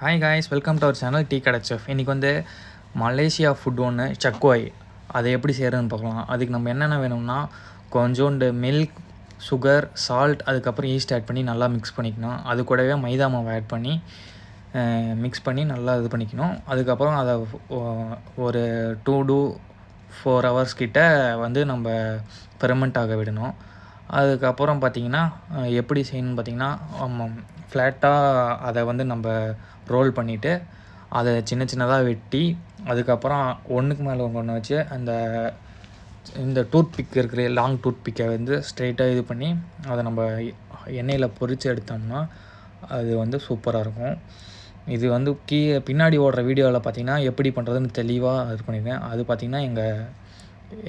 Hi guys welcome to our channel tea கடை chef இன்றைக்கி வந்து மலேசியா ஃபுட் ஒன்று சக்கோய் அதை எப்படி செய்கிறதுன்னு பார்க்கலாம். அதுக்கு நம்ம என்னென்ன வேணும்னா கொஞ்சோண்டு மில்க் சுகர் சால்ட் அதுக்கப்புறம் ஈஸ்ட் ஆட் பண்ணி நல்லா மிக்ஸ் பண்ணிக்கணும். அது கூடவே மைதா மாவு ஆட் பண்ணி மிக்ஸ் பண்ணி நல்லா இது பண்ணிக்கணும். அதுக்கப்புறம் அதை ஒரு டூ டூ ஃபோர் ஹவர்ஸ் கிட்ட வந்து நம்ம ஃபெர்மெண்ட் ஆக விடணும். அதுக்கப்புறம் பார்த்திங்கன்னா எப்படி செய்யணும்னு பார்த்திங்கன்னா ஃப்ளாட்டாக அதை வந்து நம்ம ரோல் பண்ணிவிட்டு அதை சின்ன சின்னதாக வெட்டி அதுக்கப்புறம் ஒன்றுக்கு மேலே ஒன்று வச்சு அந்த இந்த டூத் பிக் இருக்கிற லாங் டூத் பிக்கை வந்து ஸ்ட்ரெயிட்டாக இது பண்ணி அதை நம்ம எண்ணெயில் பொரித்து எடுத்தோம்னா அது வந்து சூப்பராக இருக்கும். இது வந்து கீழே பின்னாடி ஓடுற வீடியோவில் பார்த்தீங்கன்னா எப்படி பண்ணுறதுன்னு தெளிவாக இது பண்ணியிருக்கேன் அது பார்த்தீங்கன்னா எங்கள்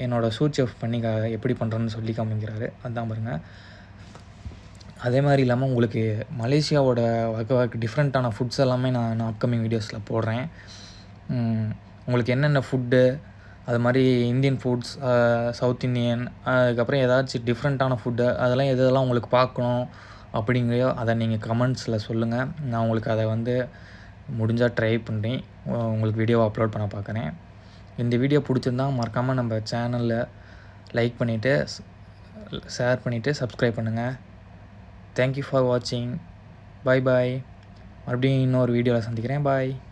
என்னோடய சூட் செஃப் பண்ணி எப்படி பண்ணுறதுன்னு சொல்லி காமிக்கிறாரு. அதான் பாருங்கள் அதே மாதிரி இல்லாமல் உங்களுக்கு மலேசியாவோட வகை வகை டிஃப்ரெண்ட்டான ஃபுட்ஸ் எல்லாமே நான் நான் அப்கமிங் வீடியோஸில் போடுறேன். உங்களுக்கு என்னென்ன ஃபுட்டு அது மாதிரி இந்தியன் ஃபுட்ஸ் சவுத் இந்தியன் அதுக்கப்புறம் ஏதாச்சும் டிஃப்ரெண்ட்டான ஃபுட்டு அதெல்லாம் எது எதெல்லாம் உங்களுக்கு பார்க்கணும் அப்படிங்கிறையோ அதை நீங்கள் கமெண்ட்ஸில் சொல்லுங்கள் நான் உங்களுக்கு அதை வந்து முடிஞ்சால் ட்ரை பண்ணி உங்களுக்கு வீடியோவை அப்லோட் பண்ண பார்க்குறேன் இந்த வீடியோ பிடிச்சிருந்தா மறக்காமல் நம்ம சேனலில் லைக் பண்ணிவிட்டு ஷேர் பண்ணிவிட்டு சப்ஸ்கிரைப் பண்ணுங்கள் தேங்க்யூ ஃபார் வாட்சிங் பாய் பாய் மறுபடியும் இன்னொரு வீடியோவில் சந்திக்கிறேன். பாய்